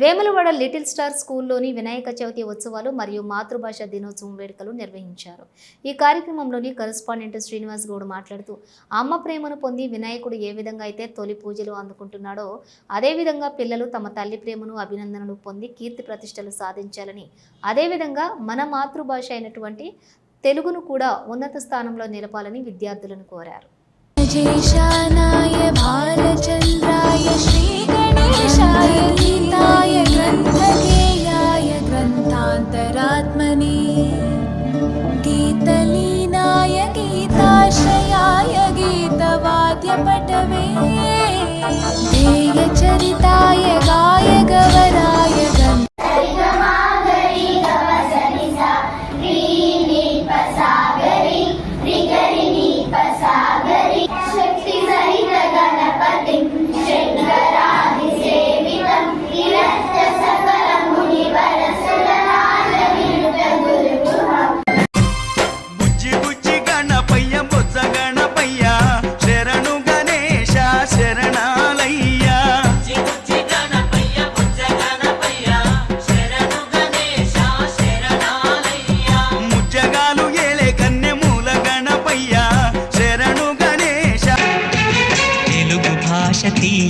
Vemulawada little star స్కూల్లోని వినాయక చవితి ఉత్సవాలు మరియు మాతృభాష దినోత్సవం వేడుకలు నిర్వహించారు. ఈ కార్యక్రమంలోని కరస్పాండెంట్ శ్రీనివాస్ గౌడ్ మాట్లాడుతూ అమ్మ ప్రేమను పొంది వినాయకుడు ఏ విధంగా అయితే తొలి పూజలు అందుకుంటున్నాడో అదేవిధంగా పిల్లలు తమ తల్లి ప్రేమను అభినందనలు పొంది కీర్తి ప్రతిష్టలు సాధించాలని అదేవిధంగా మన మాతృభాష అయినటువంటి తెలుగును కూడా ఉన్నత స్థానంలో నిలపాలని విద్యార్థులను కోరారు.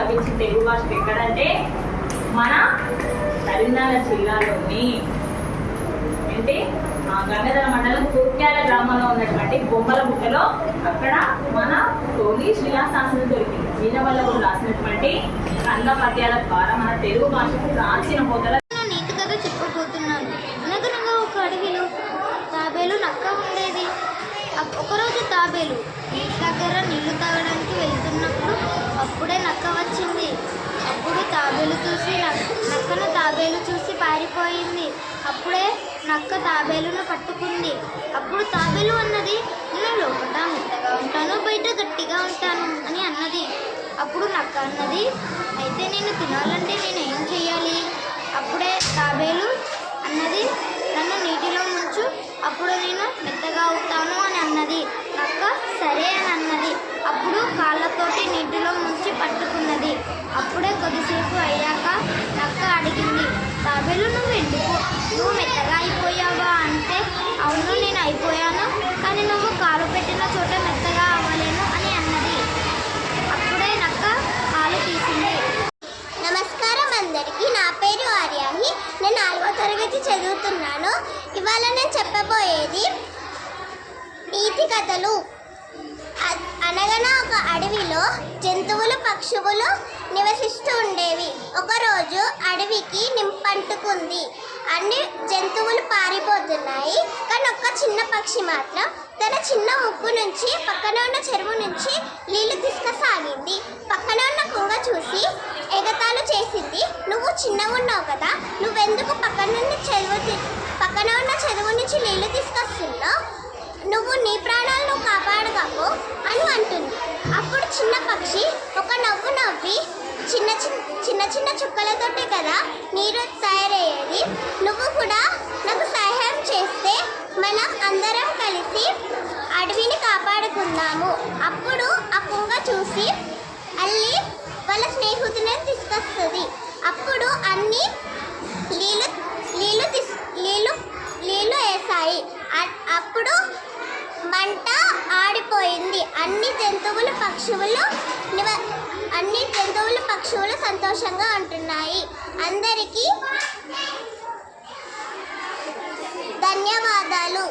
హోదా తెలుగు భాష ఎక్కడంటే మన కరీంనగర్ జిల్లాలోని. అంటే ఆ గంగాధర మండలం కుర్క్యాల గ్రామంలో ఉన్నటువంటి బొమ్మల గుట్టలో అక్కడ మన తొలి శిలాశాసనం దొరికింది. దీని కూడా రాసినటువంటి కన్న పద్యాల ద్వారా మన తెలుగు భాషకు ప్రాచీన హోదా నేను నీతి కథ చెప్పబోతున్నాను అనగనగా ఒక అడవిలో తాబేలు నక్క ఉండేది అప్- ఒకరోజు తాబేలు నీటి దగ్గర నీళ్ళు తాగడానికి వెళ్తున్నప్పుడు అప్పుడే నక్క వచ్చింది అప్పుడు తాబేలు చూసి నక్కను తాబేలు చూసి పారిపోయింది. అప్పుడే నక్క తాబేలును పట్టుకుంది. అప్పుడు తాబేలు అన్నది నేను లోపల మెత్తగా ఉంటాను బయట గట్టిగా ఉంటాను అని అన్నది. అప్పుడు నక్క అన్నది అయితే నేను తినాలంటే నేను ఏం చేయాలి అప్పుడే తాబేలు అన్నది నన్ను నీటిలో ముంచు. అప్పుడు నేను తాబేలు నువ్వు ఎందుకు? నువ్వు మెత్తగా అయిపోయావా అంటే అవును నేను అయిపోయాను కానీ నువ్వు కాలు పెట్టిన చోట మెత్తగా అవ్వలేను అని అన్నది. అప్పుడే నక్క కాలు తీసింది. నమస్కారం అందరికీ. నా పేరు ఆర్యాహి నేను నాలుగో తరగతి చదువుతున్నాను. ఇవాళ నేను చెప్పబోయేది నీతి కథలు. అనగన ఒక అడవిలో జంతువులు పక్షువులు నివసిస్తూ ఉండేవి. ఒకరోజు అడవికి నింపంటుకుంది. అన్ని జంతువులు పారిపోతున్నాయి. కానీ ఒక్క చిన్న పక్షి మాత్రం తన చిన్న ముక్కు నుంచి పక్కన ఉన్న చెరువు నుంచి నీళ్ళు తీసుకసాగింది. పక్కన ఉన్న కుంగ చూసి ఎగతాలు చేసింది. నువ్వు చిన్నగా ఉన్నావు కదా నువ్వెందుకు పక్కన ఉన్న చెరువు పక్కన ఉన్న చెరువు నుంచి నీళ్ళు తీసుకొస్తున్నావు? నువ్వు నీ ప్రాణాలను కాపాడగాకు అని అంటుంది. అప్పుడు చిన్న పక్షి ఒక నవ్వు నవ్వి చిన్న చిన్న చిన్న చిన్న చుక్కలతోటే కదా నీరు తయారయ్యేది. నువ్వు కూడా నాకు సహాయం చేస్తే మనం అందరం కలిసి అడవిని కాపాడుకుందాము. అప్పుడు ఆ కుంగ చూసి అల్లి వాళ్ళ స్నేహితులను తీసుకొస్తుంది. అప్పుడు అన్ని నీళ్ళు నీళ్ళు తీసుకు జంతువులు పక్షులు అన్ని జంతువులు పక్షులు సంతోషంగా ఉంటున్నాయి. అందరికీ ధన్యవాదాలు.